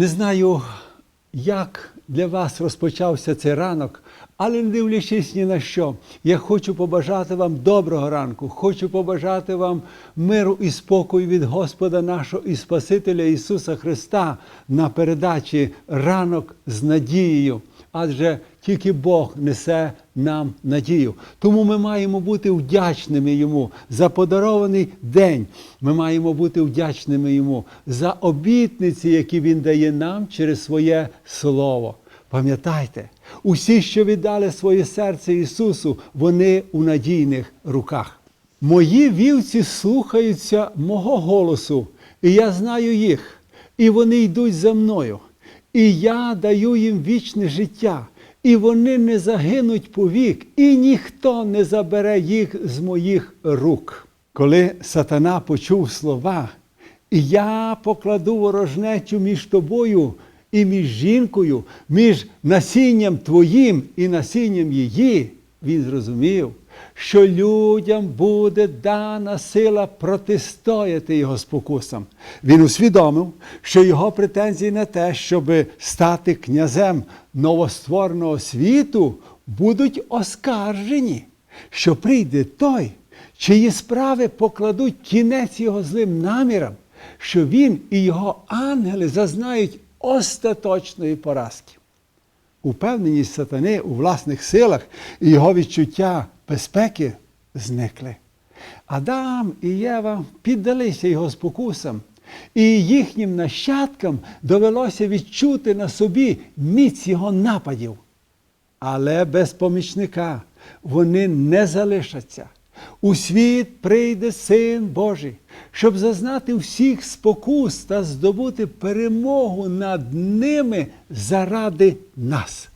Не знаю, як для вас розпочався цей ранок, але не дивлячись ні на що, я хочу побажати вам доброго ранку, хочу побажати вам миру і спокою від Господа нашого і Спасителя Ісуса Христа на передачі ранок з надією. Адже тільки Бог несе нам надію. Тому ми маємо бути вдячними Йому за подарований день. Ми маємо бути вдячними Йому за обітниці, які Він дає нам через своє Слово. Пам'ятайте, усі, що віддали своє серце Ісусу, вони у надійних руках. Мої вівці слухаються мого голосу, і я знаю їх, і вони йдуть за мною. І я даю їм вічне життя, і вони не загинуть повік, і ніхто не забере їх з моїх рук. Коли сатана почув слова, я покладу ворожнечу між тобою і між жінкою, між насінням твоїм і насінням її, він зрозумів, що людям буде дана сила протистояти його спокусам. Він усвідомив, що його претензії на те, щоб стати князем новоствореного світу, будуть оскаржені, що прийде той, чиї справи покладуть кінець його злим намірам, що він і його ангели зазнають остаточної поразки. Упевненість сатани у власних силах і його відчуття безпеки зникли. Адам і Єва піддалися його спокусам, і їхнім нащадкам довелося відчути на собі міць його нападів. Але без помічника вони не залишаться. У світ прийде Син Божий, щоб зазнати всіх спокус та здобути перемогу над ними заради нас.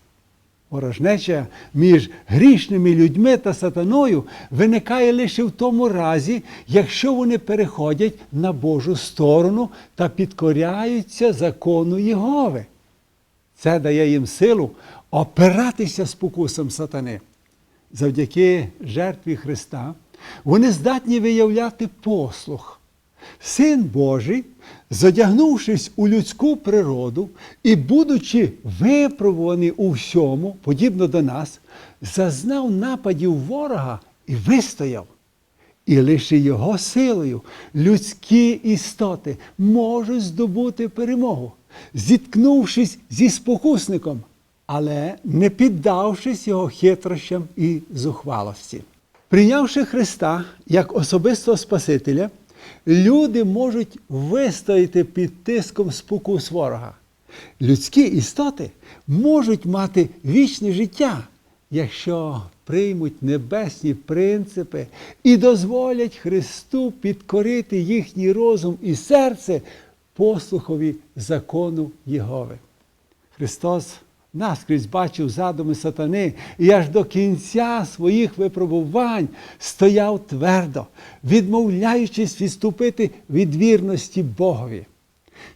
Ворожнеча між грішними людьми та сатаною виникає лише в тому разі, якщо вони переходять на Божу сторону та підкоряються закону Єгови. Це дає їм силу опиратися спокусом сатани. Завдяки жертві Христа вони здатні виявляти послух. Син Божий, задягнувшись у людську природу і, будучи випробуваний у всьому, подібно до нас, зазнав нападів ворога і вистояв. І лише його силою людські істоти можуть здобути перемогу, зіткнувшись зі спокусником, але не піддавшись його хитрощам і зухвалості. Прийнявши Христа як особистого Спасителя, люди можуть вистояти під тиском спокус ворога. Людські істоти можуть мати вічне життя, якщо приймуть небесні принципи і дозволять Христу підкорити їхній розум і серце послухові закону Єгови. Христос наскрізь бачив задуми сатани і аж до кінця своїх випробувань стояв твердо, відмовляючись відступити від вірності Богові.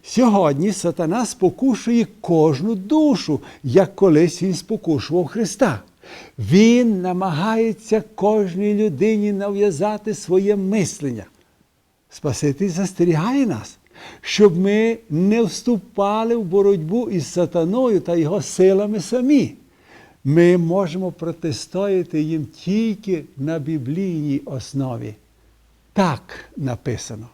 Сьогодні сатана спокушує кожну душу, як колись він спокушував Христа. Він намагається кожній людині нав'язати своє мислення. Спаситель застерігає нас, щоб ми не вступали в боротьбу із сатаною та його силами самі. Ми можемо протистояти їм тільки на біблійній основі. Так написано.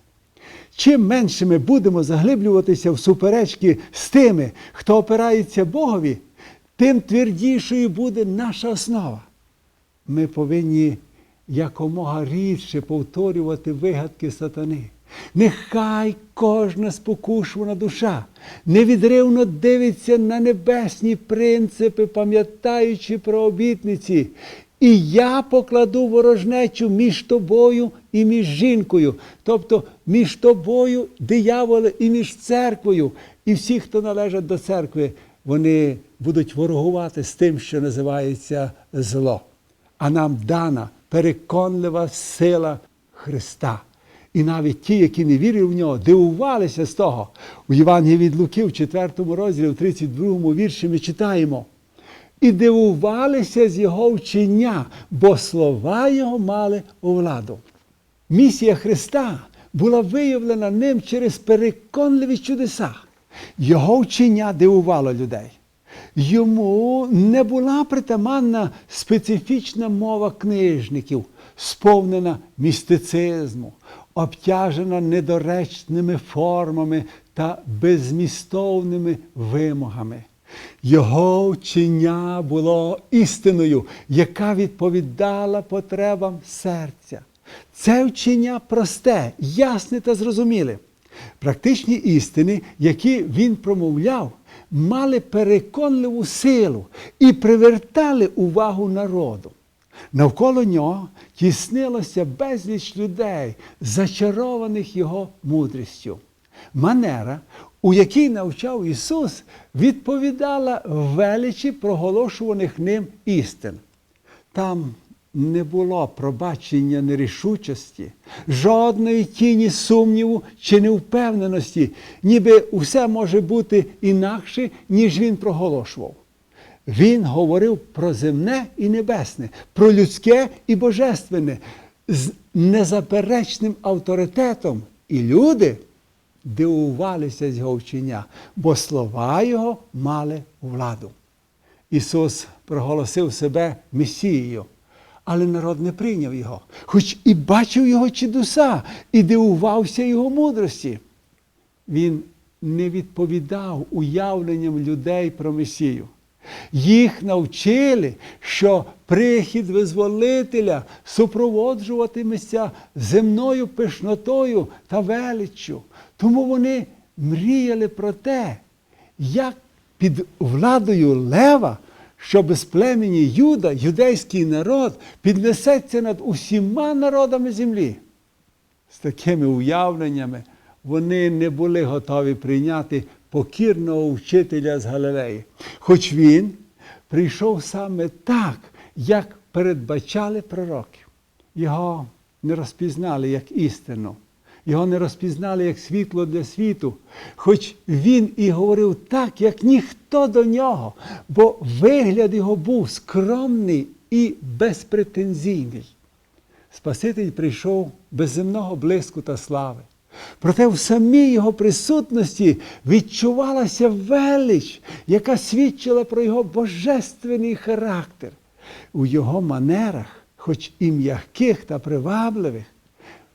Чим менше ми будемо заглиблюватися в суперечки з тими, хто опирається Богові, тим твердішою буде наша основа. Ми повинні якомога рідше повторювати вигадки сатани. Нехай кожна спокушувана душа невідривно дивиться на небесні принципи, пам'ятаючи про обітниці. І я покладу ворожнечу між тобою і між жінкою, тобто між тобою, дияволе, і між церквою. І всі, хто належать до церкви, вони будуть ворогувати з тим, що називається зло. А нам дана переконлива сила Христа. І навіть ті, які не вірили в нього, дивувалися з того. У Євангелії від Луки, в 4 розділі, в 32 вірші ми читаємо. І дивувалися з його вчення, бо слова його мали у владу. Місія Христа була виявлена ним через переконливі чудеса. Його вчення дивувало людей. Йому не була притаманна специфічна мова книжників, сповнена містицизму, обтяжена недоречними формами та беззмістовними вимогами. Його вчення було істиною, яка відповідала потребам серця. Це вчення просте, ясне та зрозуміле. Практичні істини, які він промовляв, мали переконливу силу і привертали увагу народу. Навколо нього тіснилося безліч людей, зачарованих його мудрістю. Манера, у якій навчав Ісус, відповідала величі проголошуваних ним істин. Там не було пробачення нерішучості, жодної тіні сумніву чи невпевненості, ніби усе може бути інакше, ніж він проголошував. Він говорив про земне і небесне, про людське і божественне з незаперечним авторитетом. І люди дивувалися з його вчення, бо слова його мали владу. Ісус проголосив себе Месією, але народ не прийняв його, хоч і бачив його чудеса, і дивувався його мудрості. Він не відповідав уявленням людей про Месію. Їх навчили, що прихід визволителя супроводжуватиметься земною пишнотою та величчю. Тому вони мріяли про те, як під владою лева, що без племені Юда, юдейський народ, піднесеться над усіма народами землі. З такими уявленнями вони не були готові прийняти покірного вчителя з Галилеї. Хоч він прийшов саме так, як передбачали пророки. Його не розпізнали як істину, його не розпізнали як світло для світу, хоч він і говорив так, як ніхто до нього, бо вигляд його був скромний і безпретензійний. Спаситель прийшов без земного блиску та слави. Проте в самій його присутності відчувалася велич, яка свідчила про його божественний характер. У його манерах, хоч і м'яких та привабливих,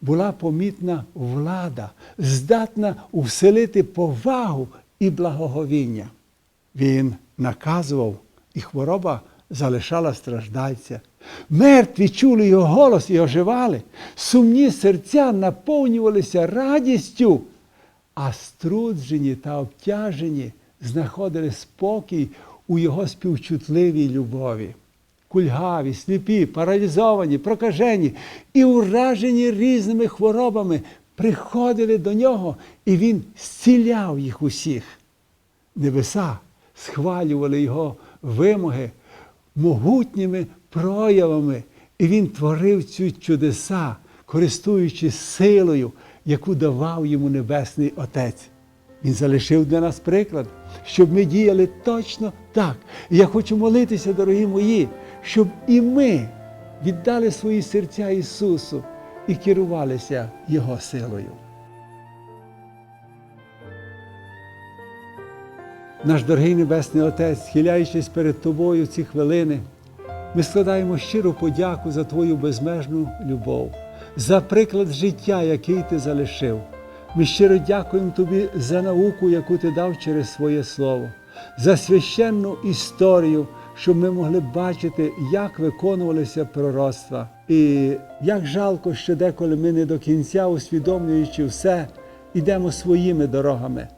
була помітна влада, здатна вселити повагу і благоговіння. Він наказував, і хвороба залишала страждальця. Мертві чули його голос і оживали, сумні серця наповнювалися радістю, а струджені та обтяжені знаходили спокій у його співчутливій любові. Кульгаві, сліпі, паралізовані, прокажені і уражені різними хворобами приходили до нього, і він зціляв їх усіх. Небеса схвалювали його вимоги могутніми проявами, і він творив ці чудеса, користуючись силою, яку давав йому Небесний Отець. Він залишив для нас приклад, щоб ми діяли точно так. І я хочу молитися, дорогі мої, щоб і ми віддали свої серця Ісусу і керувалися Його силою. Наш дорогий Небесний Отець, схиляючись перед Тобою ці хвилини, ми складаємо щиру подяку за Твою безмежну любов, за приклад життя, який ти залишив. Ми щиро дякуємо Тобі за науку, яку ти дав через своє Слово, за священну історію, щоб ми могли бачити, як виконувалися пророцтва. І як жалко, що деколи ми не до кінця усвідомлюючи все, ідемо своїми дорогами,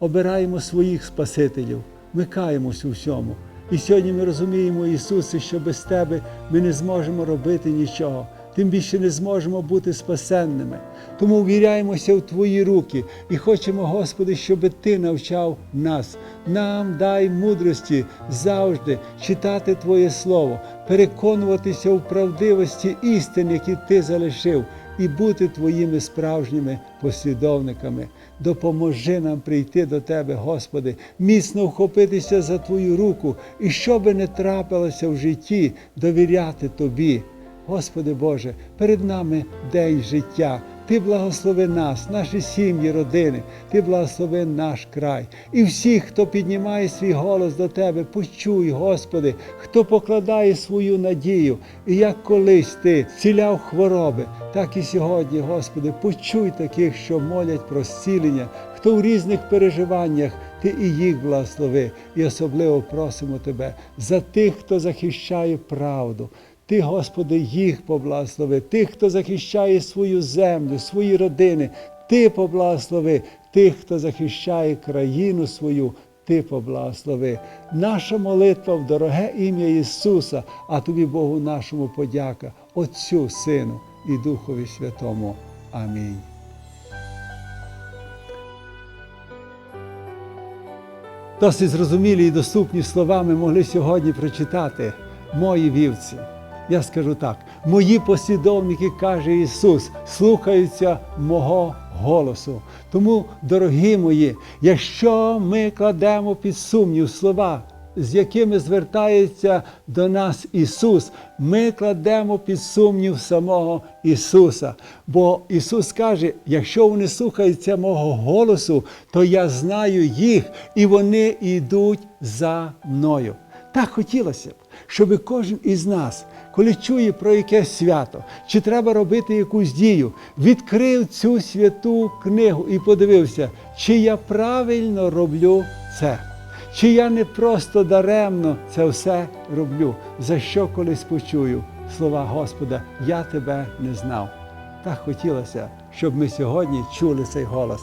обираємо своїх Спасителів, ми каємось у всьому. І сьогодні ми розуміємо, Ісусе, що без Тебе ми не зможемо робити нічого, тим більше не зможемо бути спасенними. Тому ввіряємося в Твої руки і хочемо, Господи, щоб Ти навчав нас. Нам дай мудрості завжди читати Твоє Слово, переконуватися в правдивості істин, які Ти залишив, і бути Твоїми справжніми послідовниками. Допоможи нам прийти до Тебе, Господи, міцно вхопитися за Твою руку і що би не трапилося в житті, довіряти Тобі. Господи Боже, перед нами день життя, Ти благослови нас, наші сім'ї, родини, Ти благослови наш край. І всіх, хто піднімає свій голос до Тебе, почуй, Господи, хто покладає свою надію. І як колись Ти ціляв хвороби, так і сьогодні, Господи, почуй таких, що молять про зцілення, хто в різних переживаннях, Ти і їх благослови. І особливо просимо Тебе за тих, хто захищає правду. Ти, Господи, їх поблагослови, тих, хто захищає свою землю, свої родини, Ти поблагослови, тих, хто захищає країну свою, Ти поблагослови. Наша молитва в дороге ім'я Ісуса, а тобі, Богу нашому подяка, Отцю, Сину і Духові Святому. Амінь. Досить зрозумілі і доступні слова ми могли сьогодні прочитати. Мої вівці. Я скажу так: мої послідовники, каже Ісус, слухаються мого голосу. Тому, дорогі мої, якщо ми кладемо під сумнів слова, з якими звертається до нас Ісус, ми кладемо під сумнів самого Ісуса. Бо Ісус каже: якщо вони слухаються мого голосу, то я знаю їх, і вони йдуть за мною. Так хотілося б, щоб кожен із нас, коли чує про якесь свято, чи треба робити якусь дію, відкрив цю святу книгу і подивився, чи я правильно роблю це. Чи я не просто даремно це все роблю, за що колись почую слова Господа, я тебе не знав. Так хотілося, щоб ми сьогодні чули цей голос.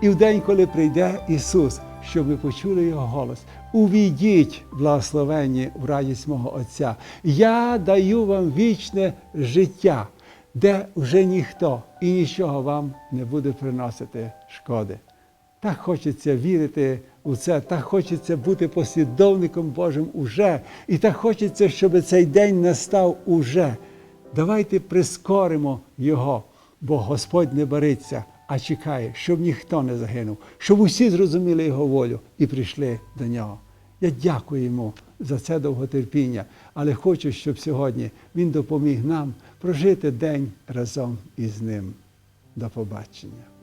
І в день, коли прийде Ісус, щоб ми почули Його голос. Увійдіть, благословенні в радість мого Отця. Я даю вам вічне життя, де вже ніхто і нічого вам не буде приносити шкоди. Так хочеться вірити у це, так хочеться бути послідовником Божим уже. І так хочеться, щоб цей день настав уже. Давайте прискоримо Його, бо Господь не бариться, а чекає, щоб ніхто не загинув, щоб усі зрозуміли Його волю і прийшли до нього. Я дякую йому за це довготерпіння, але хочу, щоб сьогодні він допоміг нам прожити день разом із ним. До побачення.